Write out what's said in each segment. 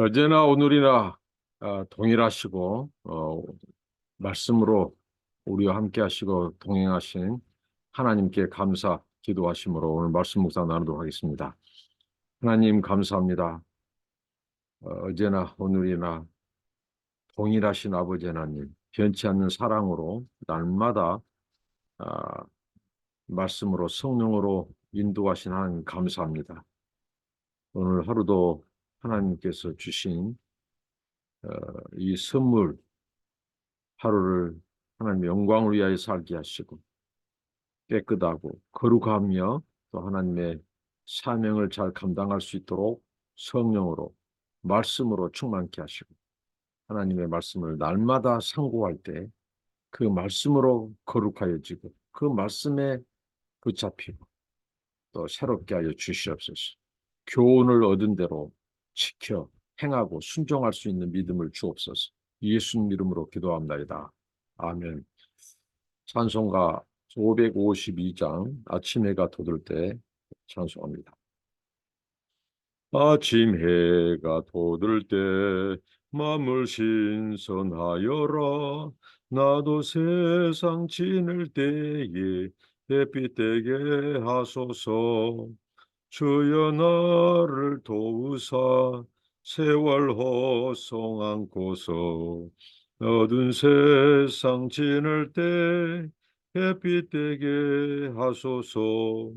어제나 오늘이나 어, 동일하시고 어, 말씀으로 우리와 함께 하시고 동행하신 하나님께 감사 기도하심으로 오늘 말씀 묵상 나누도록 하겠습니다. 하나님 감사합니다. 어, 어제나 오늘이나 동일하신 아버지 하나님 변치 않는 사랑으로 날마다 아, 말씀으로 성령으로 인도하신 하나님 감사합니다. 오늘 하루도 하나님께서 주신 어, 이 선물 하루를 하나님 영광을 위하여 살게 하시고 깨끗하고 거룩하며 또 하나님의 사명을 잘 감당할 수 있도록 성령으로 말씀으로 충만케 하시고 하나님의 말씀을 날마다 상고할 때 그 말씀으로 거룩하여지고 그 말씀에 붙잡히고 또 새롭게 하여 주시옵소서. 교훈을 얻은 대로 지켜 행하고 순종할 수 있는 믿음을 주옵소서. 예수님 이름으로 기도합니다. 아멘. 찬송가 552장 아침 해가 돋을 때 찬송합니다. 아침 해가 돋을 때 마음을 신선하여라 나도 세상 지낼 때에 햇빛 되게 하소서 주여 나를 도우사 세월 호송 안고서 어두운 세상 지낼 때 햇빛 되게 하소서.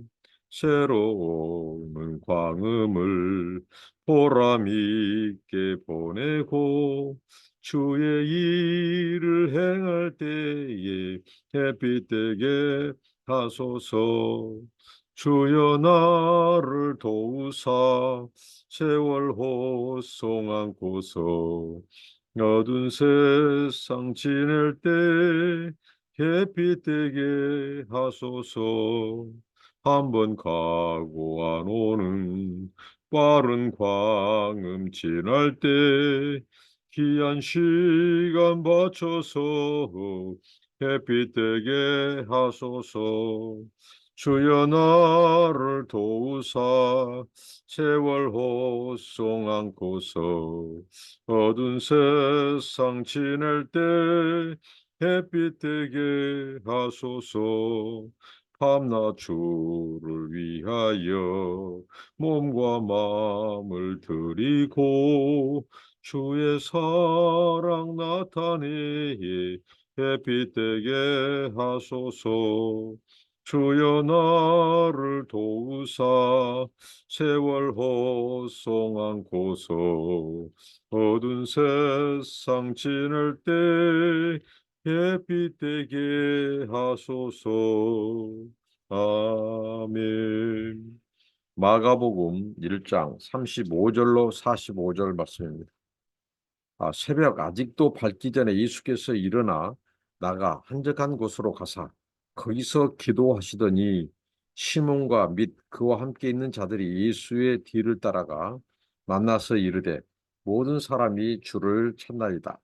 새로운 광음을 보람 있게 보내고 주의 일을 행할 때에 햇빛 되게 하소서 주여 나를 도우사 세월 호송 안고서 어두운 세상 지낼 때 햇빛 되게 하소서. 한번 가고 안 오는 빠른 광음 지날 때 귀한 시간 바쳐서 햇빛 되게 하소서 주여 나를 도우사 세월 호송 안고서 어두운 세상 지낼 때 햇빛 되게 하소서. 밤낮 주를 위하여 몸과 마음을 드리고 주의 사랑 나타내 햇빛 되게 하소서 주여 나를 도우사 세월 호송 안고서 어두운 세상 지낼 때 햇빛 되게 하소서. 아멘. 마가복음 1장 35절로 45절 말씀입니다. 아, 새벽 아직도 밝기 전에 예수께서 일어나 나가 한적한 곳으로 가사 거기서 기도하시더니 시몬과 및 그와 함께 있는 자들이 예수의 뒤를 따라가 만나서 이르되 모든 사람이 주를 찾나이다.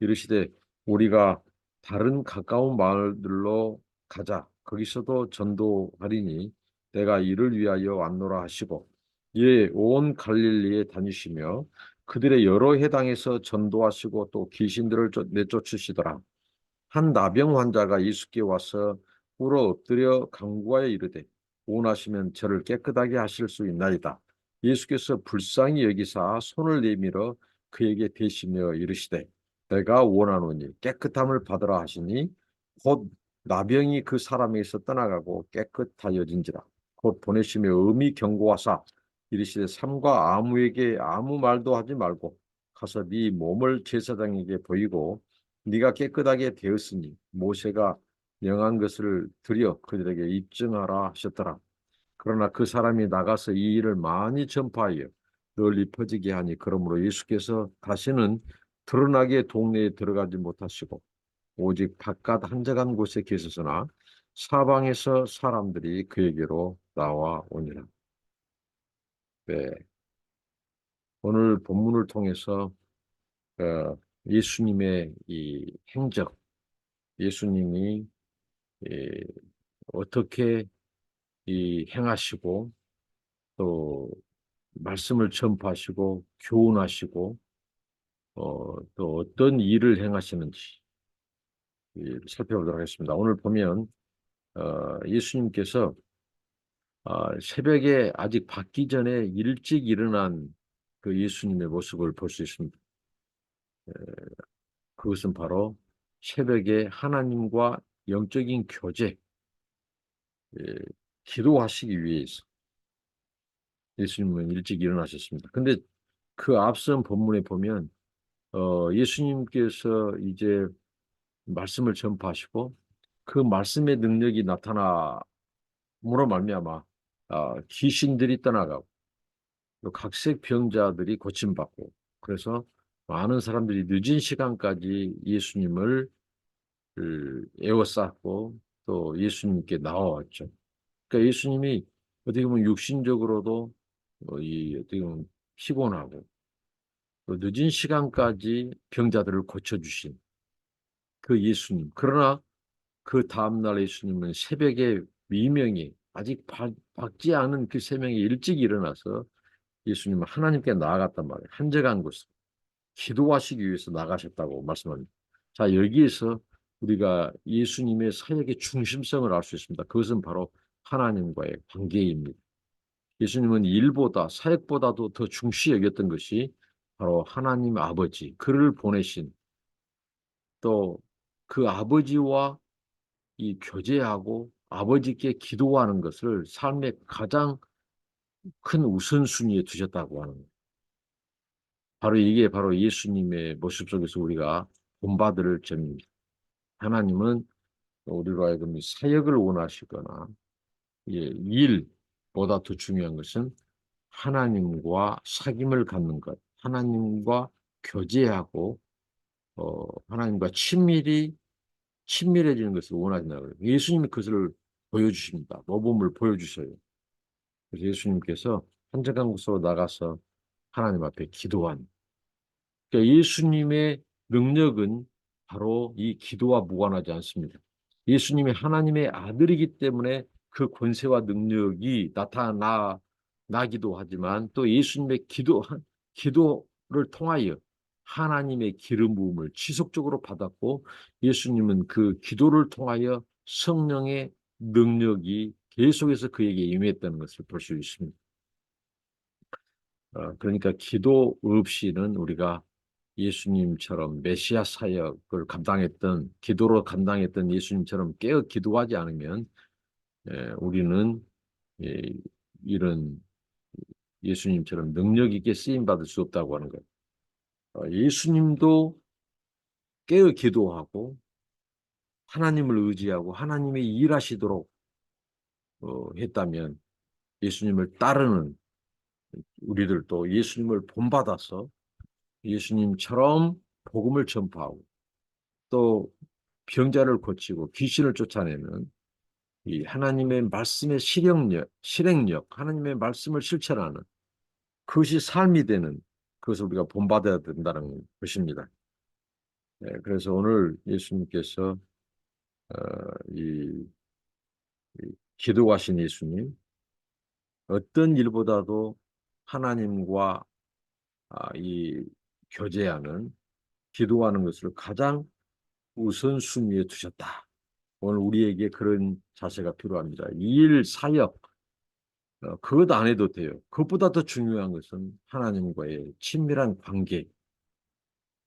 이르시되 우리가 다른 가까운 마을들로 가자. 거기서도 전도하리니 내가 이를 위하여 왔노라 하시고 이에 온 갈릴리에 다니시며 그들의 여러 해당에서 전도하시고 또 귀신들을 내쫓으시더라. 한 나병 환자가 예수께 와서 울어 엎드려 강구하여 이르되 원하시면 저를 깨끗하게 하실 수 있나이다. 예수께서 불쌍히 여기사 손을 내밀어 그에게 대시며 이르시되 내가 원하노니 깨끗함을 받으라 하시니 곧 나병이 그 사람에게서 떠나가고 깨끗하여진지라 곧 보내시며 음이 경고하사 이르시되 삼가 아무에게 아무 말도 하지 말고 가서 네 몸을 제사장에게 보이고 네가 깨끗하게 되었으니 모세가 명한 것을 드려 그들에게 입증하라 하셨더라. 그러나 그 사람이 나가서 이 일을 많이 전파하여 널리 퍼지게 하니 그러므로 예수께서 다시는 드러나게 동네에 들어가지 못하시고 오직 바깥 한적한 곳에 계셨으나 사방에서 사람들이 그에게로 나와오니라. 네. 오늘 본문을 통해서 어, 예수님의 이 행적, 예수님이 이, 어떻게 이 행하시고 또 말씀을 전파하시고 교훈하시고 어, 또 어떤 일을 행하시는지 예, 살펴보도록 하겠습니다. 오늘 보면 어, 예수님께서 어, 새벽에 아직 밝기 전에 일찍 일어난 그 예수님의 모습을 볼 수 있습니다. 에, 그것은 바로 새벽에 하나님과 영적인 교제, 예, 기도하시기 위해서 예수님은 일찍 일어나셨습니다. 근데 그 앞선 본문에 보면 어, 예수님께서 이제 말씀을 전파하시고 그 말씀의 능력이 나타남으로 말미암아 어, 귀신들이 떠나가고 또 각색 병자들이 고침받고 그래서 많은 사람들이 늦은 시간까지 예수님을 그, 에워쌌고 또 예수님께 나와왔죠. 그러니까 예수님이 어떻게 보면 육신적으로도 어, 이 어떻게 보면 피곤하고 또 늦은 시간까지 병자들을 고쳐주신 그 예수님. 그러나 그 다음날 예수님은 새벽에 미명이 아직 밝, 지 않은 그 새명이 일찍 일어나서 예수님은 하나님께 나아갔단 말이에요. 한적한 곳에 기도하시기 위해서 나가셨다고 말씀합니다. 자 여기에서 우리가 예수님의 사역의 중심성을 알 수 있습니다. 그것은 바로 하나님과의 관계입니다. 예수님은 일보다 사역보다도 더 중시 여겼던 것이 바로 하나님 아버지 그를 보내신 또 그 아버지와 이 교제하고 아버지께 기도하는 것을 삶의 가장 큰 우선순위에 두셨다고 하는 거예요. 바로 이게 바로 예수님의 모습 속에서 우리가 본받을 점입니다. 하나님은 우리로 하여금 사역을 원하시거나 예, 일보다 더 중요한 것은 하나님과 사귐을 갖는 것, 하나님과 교제하고 어, 하나님과 친밀히 친밀해지는 것을 원하신다고 해요. 예수님이 그것을 보여주십니다. 모범을 보여주셔요. 그래서 예수님께서 곳으로 나가서 하나님 앞에 기도한. 그러니까 예수님의 능력은 바로 이 기도와 무관하지 않습니다. 예수님이 하나님의 아들이기 때문에 그 권세와 능력이 나타나 나기도 하지만 또 예수님의 기도 기도를 통하여 하나님의 기름 부음을 지속적으로 받았고 예수님은 그 기도를 통하여 성령의 능력이 계속해서 그에게 임했다는 것을 볼 수 있습니다. 어, 그러니까 기도 없이는 우리가 예수님처럼 메시아 사역을 감당했던 기도로 감당했던 예수님처럼 깨어 기도하지 않으면 예, 우리는 예, 이런 예수님처럼 능력 있게 쓰임 받을 수 없다고 하는 거예요. 어, 예수님도 깨어 기도하고 하나님을 의지하고 하나님의 일하시도록 어, 했다면 예수님을 따르는 우리들도 예수님을 본받아서 예수님처럼 복음을 전파하고 또 병자를 고치고 귀신을 쫓아내는 이 하나님의 말씀의 실행력, 실행력, 하나님의 말씀을 실천하는 그것이 삶이 되는 그것을 우리가 본받아야 된다는 것입니다. 네, 그래서 오늘 예수님께서 어, 이, 이 기도하신 예수님 어떤 일보다도 하나님과 아, 이 교제하는 기도하는 것을 가장 우선순위에 두셨다. 오늘 우리에게 그런 자세가 필요합니다. 일, 사역, 어, 그것 안 해도 돼요. 그것보다 더 중요한 것은 하나님과의 친밀한 관계,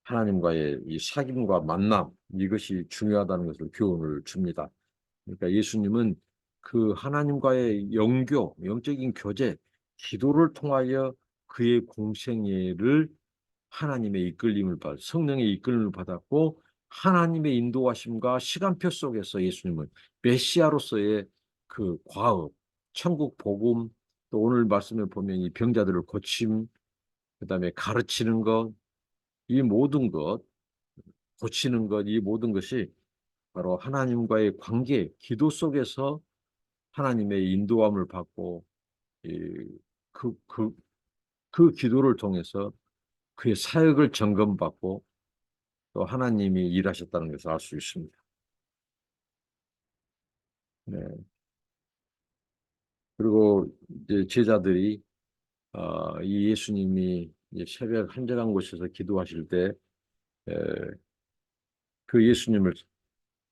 하나님과의 이 사귐과 만남, 이것이 중요하다는 것을 교훈을 줍니다. 그러니까 예수님은 그 하나님과의 영교, 영적인 교제, 기도를 통하여 그의 공생애를 하나님의 이끌림을 받, 성령의 이끌림을 받았고 하나님의 인도하심과 시간표 속에서 예수님은 메시아로서의 그 과업, 천국 복음, 또 오늘 말씀을 보면 이 병자들을 고침, 그 다음에 가르치는 것, 이 모든 것, 고치는 것, 이 모든 것이 바로 하나님과의 관계, 기도 속에서 하나님의 인도함을 받고 그, 그, 그 기도를 통해서 그의 사역을 점검받고 또 하나님이 일하셨다는 것을 알 수 있습니다. 네. 그리고 이제 제자들이 어, 이 예수님이 새벽 한적한 곳에서 기도하실 때, 에, 그 예수님을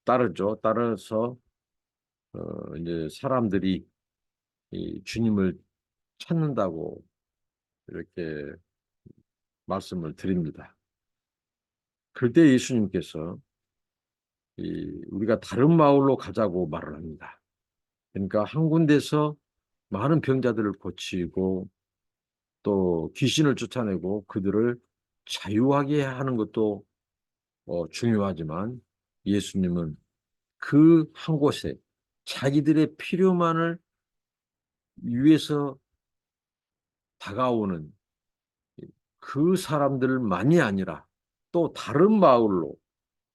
따르죠. 따라서 어, 이제 사람들이 이 주님을 찾는다고 이렇게 말씀을 드립니다. 그때 예수님께서 이 우리가 다른 마을로 가자고 말을 합니다. 그러니까 한 군데서 많은 병자들을 고치고 또 귀신을 쫓아내고 그들을 자유하게 하는 것도 어, 중요하지만 예수님은 그 한 곳에 자기들의 필요만을 위해서 다가오는 그 사람들만이 아니라 또 다른 마을로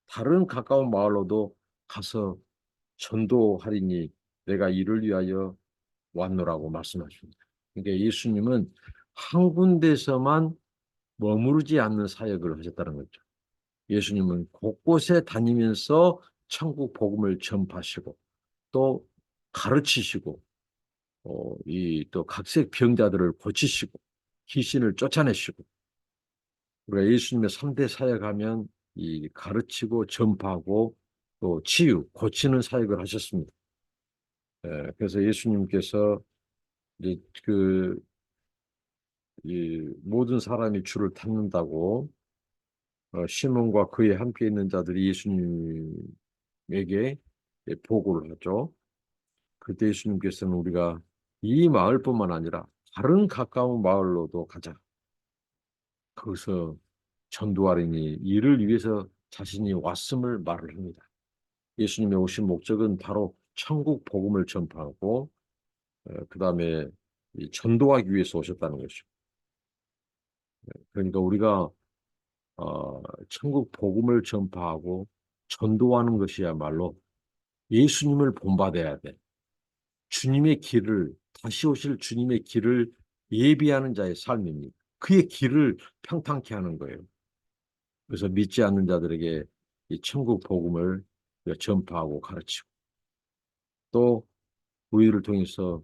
다른 가까운 마을로도 가서 전도하리니 내가 이를 위하여 왔노라고 말씀하십니다. 그러니까 예수님은 한 군데서만 머무르지 않는 사역을 하셨다는 거죠. 예수님은 곳곳에 다니면서 천국 복음을 전파하시고 또 가르치시고 어, 이또 각색 병자들을 고치시고 귀신을 쫓아내시고 우리가 예수님의 3대 사역하면 이 가르치고 전파하고 또 치유, 고치는 사역을 하셨습니다. 예, 그래서 예수님께서 이제 그 이 모든 사람이 주를 닮는다고 어, 시몬과 그에 함께 있는 자들이 예수님에게 보고를 하죠. 그때 예수님께서는 우리가 이 마을뿐만 아니라 다른 가까운 마을로도 가자. 거기서 전도하리니 이를 위해서 자신이 왔음을 말을 합니다. 예수님의 오신 목적은 바로 천국 복음을 전파하고 그 다음에 전도하기 위해서 오셨다는 것이죠. 그러니까 우리가 어, 천국 복음을 전파하고 전도하는 것이야말로 예수님을 본받아야 돼. 주님의 길을 다시 오실 주님의 길을 예비하는 자의 삶입니다. 그의 길을 평탄케 하는 거예요. 그래서 믿지 않는 자들에게 이 천국 복음을 전파하고 가르치고 또 우리를 통해서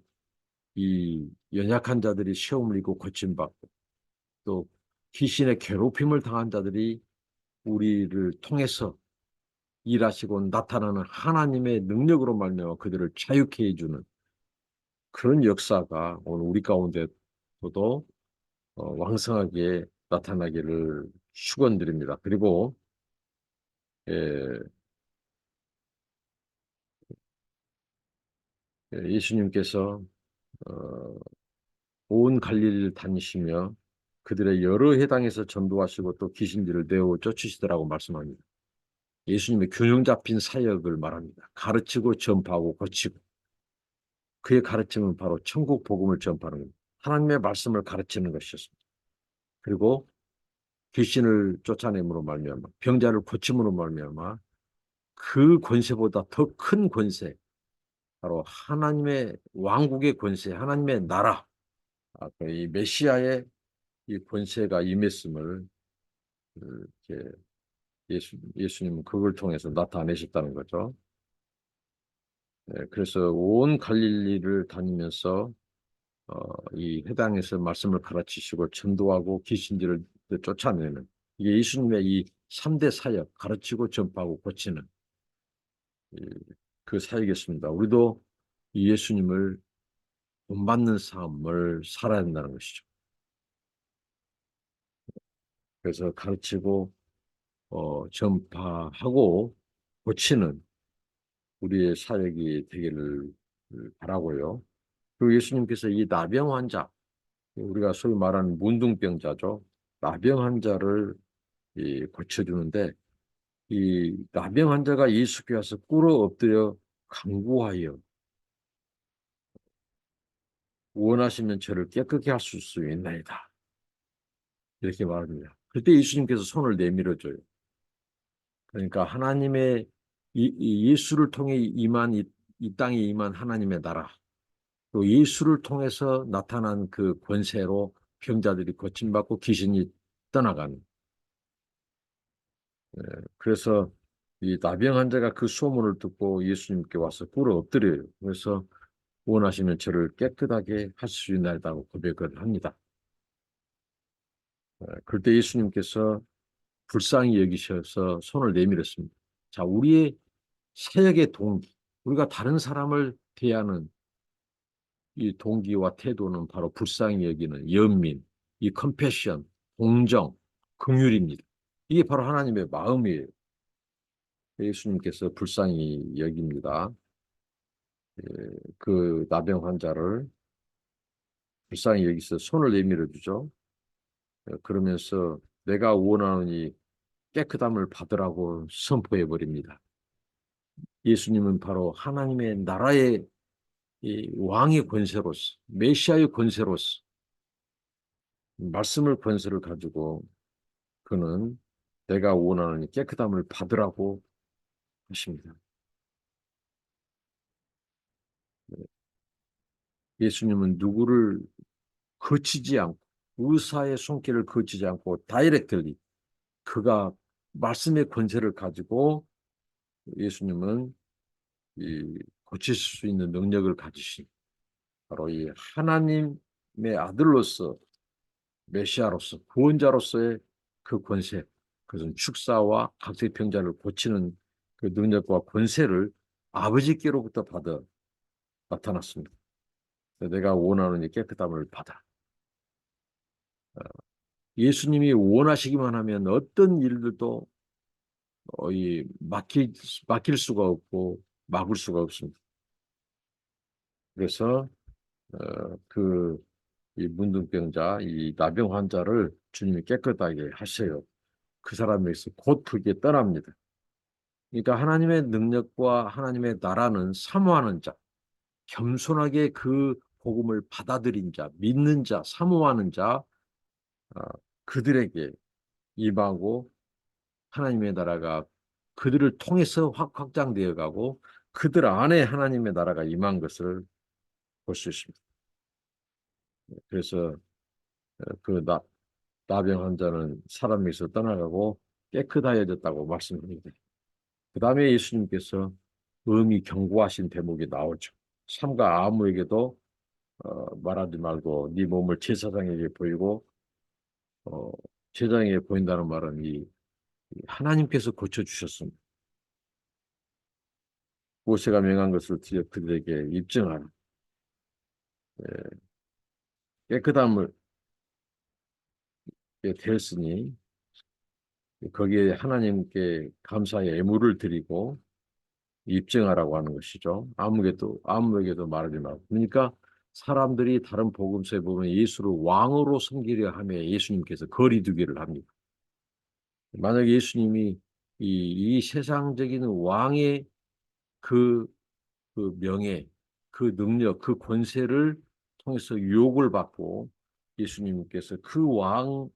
이 연약한 자들이 시험을 이고 고침받고 또 귀신의 괴롭힘을 당한 자들이 우리를 통해서 일하시고 나타나는 하나님의 능력으로 말미암아 그들을 자유케 해주는 그런 역사가 오늘 우리 가운데도 어, 왕성하게 나타나기를 축원드립니다. 그리고 예, 예, 예수님께서 어, 온 갈릴리를 다니시며 그들의 여러 해당에서 전도하시고 또 귀신들을 내어 쫓으시더라고 말씀합니다. 예수님의 균형 잡힌 사역을 말합니다. 가르치고 전파하고 고치고 그의 가르침은 바로 천국 복음을 전파하는 겁니다. 하나님의 말씀을 가르치는 것이었습니다. 그리고 귀신을 쫓아냄으로 말미암아 병자를 고침으로 말미암아 그 권세보다 더 큰 권세 바로 하나님의 왕국의 권세 하나님의 나라 아, 그이 메시아의 이 권세가 임했음을 이렇게 예수, 예수님은 그걸 통해서 나타내셨다는 거죠. 네, 그래서 온 갈릴리를 다니면서 어, 이 해당에서 말씀을 가르치시고 전도하고 귀신들을 쫓아내는 이게 예수님의 이 3대 사역 가르치고 전파하고 고치는 그 사역이었습니다. 우리도 이 예수님을 본받는 삶을 살아야 된다는 것이죠. 그래서 가르치고 어, 전파하고 고치는 우리의 사역이 되기를 바라고요. 그리고 예수님께서 이 나병 환자, 우리가 소위 말하는 문둥병자죠. 나병 환자를 이 고쳐주는데 이 나병 환자가 예수께 와서 꿇어 엎드려 강구하여 원하시면 저를 깨끗게 하실 수 있나이다. 이렇게 말합니다. 그때 예수님께서 손을 내밀어줘요. 그러니까 하나님의 이, 이 예수를 통해 임한 이, 이 땅에 임한 하나님의 나라 또 예수를 통해서 나타난 그 권세로 병자들이 고침받고 귀신이 떠나가는 예, 그래서 이 나병 환자가 그 소문을 듣고 예수님께 와서 꿇어 엎드려요. 그래서 원하시면 저를 깨끗하게 하실 수 있나이다고 고백을 합니다. 어, 그때 예수님께서 불쌍히 여기셔서 손을 내밀었습니다. 자, 우리의 사역의 동기, 우리가 다른 사람을 대하는 이 동기와 태도는 바로 불쌍히 여기는 연민, 이 컴패션, 공정, 긍휼입니다. 이게 바로 하나님의 마음이에요. 예수님께서 불쌍히 여깁니다. 예, 그 나병 환자를 불쌍히 여기서 손을 내밀어 주죠. 예, 그러면서 내가 원하는 이 깨끗함을 받으라고 선포해 버립니다. 예수님은 바로 하나님의 나라의 이 왕의 권세로서 메시아의 권세로서 말씀을 권세를 가지고 그는 내가 원하는 이 깨끗함을 받으라고 하십니다. 네. 예수님은 누구를 거치지 않고 의사의 손길을 거치지 않고 다이렉트리 그가 말씀의 권세를 가지고 예수님은 이 고칠 수 있는 능력을 가지신 바로 이 하나님의 아들로서 메시아로서 구원자로서의 그 권세 그것은 축사와 각색병자를 고치는 그 능력과 권세를 아버지께로부터 받아 나타났습니다. 내가 원하는 이 깨끗함을 받아. 어, 예수님이 원하시기만 하면 어떤 일들도 어, 이 막힐, 막힐 수가 없고 막을 수가 없습니다. 그래서 어, 그이 문둥병자, 이 나병 환자를 주님이 깨끗하게 하셔요. 그 사람에게서 곧 그게 떠납니다. 그러니까 하나님의 능력과 하나님의 나라는 사모하는 자, 겸손하게 그 복음을 받아들인 자, 믿는 자, 사모하는 자, 어, 그들에게 임하고 하나님의 나라가 그들을 통해서 확 확장되어 가고 그들 안에 하나님의 나라가 임한 것을 볼 수 있습니다. 그래서 어, 그 나, 나병 환자는 사람에서 떠나가고 깨끗하여졌다고 말씀합니다. 그 다음에 예수님께서 음이 경고하신 대목이 나오죠. 삼가 아무에게도 어, 말하지 말고 네 몸을 제사장에게 보이고 어, 제사장에게 보인다는 말은 이 하나님께서 고쳐주셨습니다. 모세가 명한 것을 그들에게 입증하라. 예, 깨끗함을 되었으니 거기에 하나님께 감사의 애물을 드리고 입증하라고 하는 것이죠. 아무에게도 아무에게도 말하지 말고. 그러니까 사람들이 다른 복음서에 보면 예수를 왕으로 섬기려 하며 예수님께서 거리두기를 합니다. 만약 예수님이 이, 이 세상적인 왕의 그, 그 명예, 그 능력, 그 권세를 통해서 유혹을 받고 예수님께서 그 왕의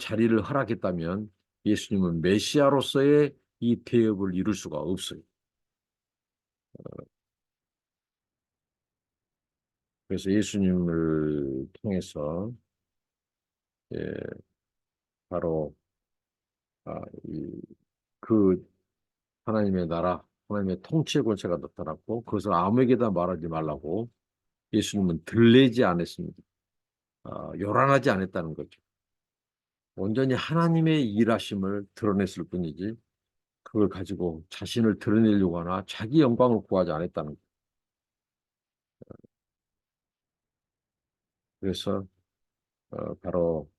자리를 허락했다면 예수님은 메시아로서의 이 대업을 이룰 수가 없어요. 그래서 예수님을 통해서 예, 바로 아, 이, 그 하나님의 나라, 하나님의 통치의 권세가 나타났고 그것을 아무에게나 말하지 말라고 예수님은 들리지 않았습니다. 아, 요란하지 않았다는 거죠. 온전히 하나님의 일하심을 드러냈을 뿐이지 그걸 가지고 자신을 드러내려고 하나 자기 영광을 구하지 않았다는 거예요. 그래서 어, 바로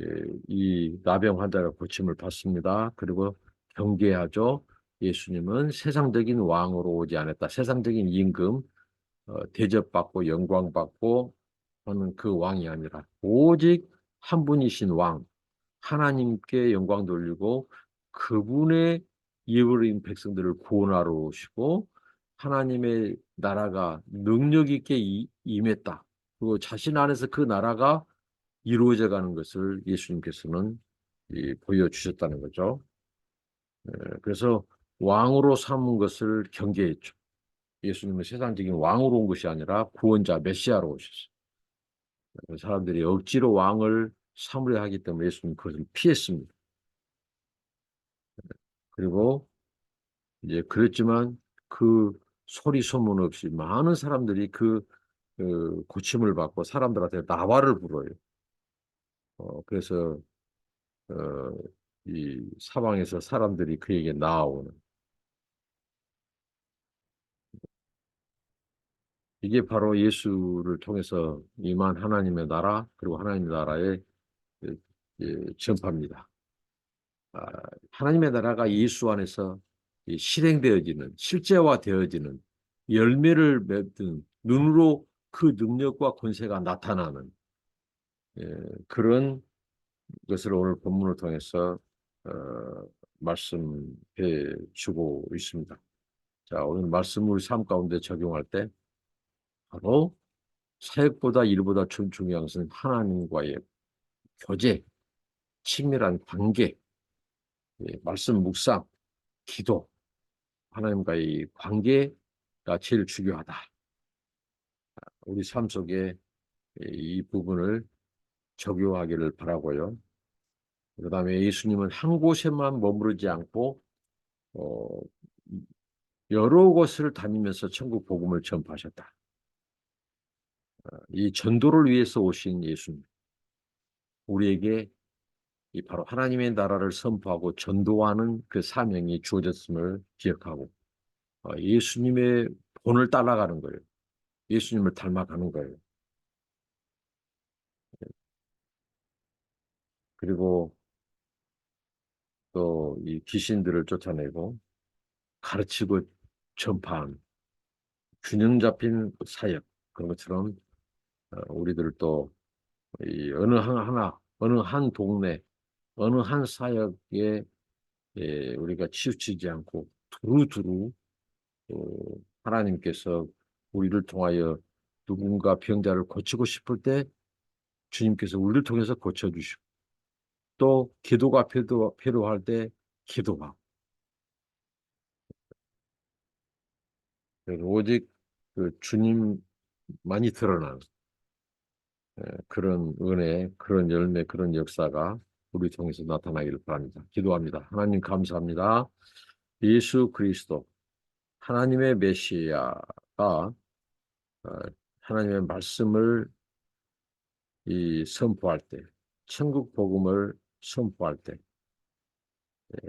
예, 이 나병 환자가 고침을 받습니다. 그리고 경계하죠. 예수님은 세상적인 왕으로 오지 않았다. 세상적인 임금, 어, 대접받고 영광받고 하는 그 왕이 아니라 오직 한 분이신 왕, 하나님께 영광 돌리고 그분의 예버린 백성들을 구원하러 오시고 하나님의 나라가 능력 있게 임했다. 그리고 자신 안에서 그 나라가 이루어져 가는 것을 예수님께서는 보여주셨다는 거죠. 예, 그래서 왕으로 삼은 것을 경계했죠. 예수님은 세상적인 왕으로 온 것이 아니라 구원자 메시아로 오셨어요. 사람들이 억지로 왕을 삼으려 하기 때문에 예수님 그것을 피했습니다. 그리고 이제 그랬지만 그 소리 소문 없이 많은 사람들이 그, 그 고침을 받고 사람들한테 나와를 불어요. 어, 그래서 어, 이 사방에서 사람들이 그에게 나아오는 이게 바로 예수를 통해서 임한 하나님의 나라 그리고 하나님의 나라의 예, 예, 전파입니다. 아, 하나님의 나라가 예수 안에서 이 실행되어지는 실제화되어지는 열매를 맺는 눈으로 그 능력과 권세가 나타나는 예, 그런 것을 오늘 본문을 통해서 어, 말씀해 주고 있습니다. 자, 오늘 말씀을 삶 가운데 적용할 때 바로 사역보다 일보다 중- 중요한 것은 하나님과의 교제, 친밀한 관계, 예, 말씀 묵상, 기도, 하나님과의 관계가 제일 중요하다. 우리 삶 속에 이 부분을 적용하기를 바라고요. 그 다음에 예수님은 한 곳에만 머무르지 않고 어, 여러 곳을 다니면서 천국 복음을 전파하셨다. 어, 이 전도를 위해서 오신 예수님, 우리에게 이 바로 하나님의 나라를 선포하고 전도하는 그 사명이 주어졌음을 기억하고 어, 예수님의 본을 따라가는 거예요. 예수님을 닮아가는 거예요. 그리고 또 이 귀신들을 쫓아내고 가르치고 전파한 균형 잡힌 사역 그런 것처럼 어, 우리들도 이 어느 한 하나 어느 한 동네 어느 한 사역에 예, 우리가 치우치지 않고 두루두루 또 하나님께서 우리를 통하여 누군가 병자를 고치고 싶을 때 주님께서 우리를 통해서 고쳐주시고 또 기도가 필요, 필요할 때 기도하고. 오직 그 주님만이 드러나는 예, 그런 은혜, 그런 열매, 그런 역사가 우리 통해서 나타나기를 바랍니다. 기도합니다. 하나님 감사합니다. 예수 그리스도 하나님의 메시아가 어, 하나님의 말씀을 이 선포할 때, 천국 복음을 선포할 때, 예,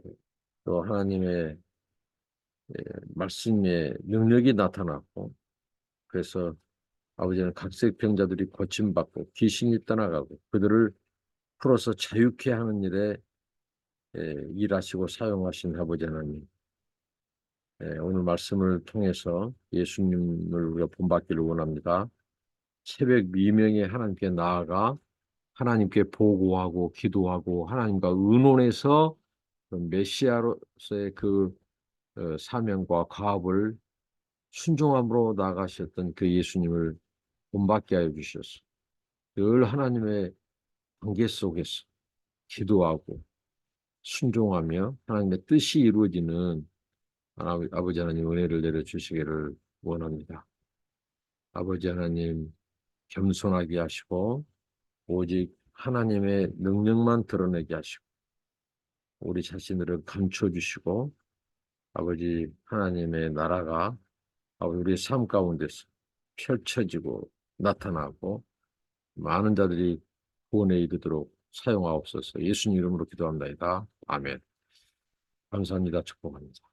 또 하나님의 예, 말씀의 능력이 나타났고, 그래서 아버지는 각색 병자들이 고침받고 귀신이 떠나가고 그들을 풀어서 자유케 하는 일에 예, 일하시고 사용하신 아버지 하나님. 예, 오늘 말씀을 통해서 예수님을 우리가 본받기를 원합니다. 새벽 미명에 하나님께 나아가 하나님께 보고하고 기도하고 하나님과 의논해서 그 메시아로서의 그 어, 사명과 과업을 순종함으로 나가셨던 그 예수님을 본받게 하여 주셔서 늘 하나님의 관계 속에서 기도하고 순종하며 하나님의 뜻이 이루어지는 아버지 하나님 은혜를 내려 주시기를 원합니다. 아버지 하나님 겸손하게 하시고 오직 하나님의 능력만 드러내게 하시고 우리 자신들을 감춰 주시고 아버지 하나님의 나라가 우리 삶 가운데서 펼쳐지고 나타나고 많은 자들이 구원에 이르도록 사용하옵소서 예수님 이름으로 기도합니다. 아멘. 감사합니다. 축복합니다.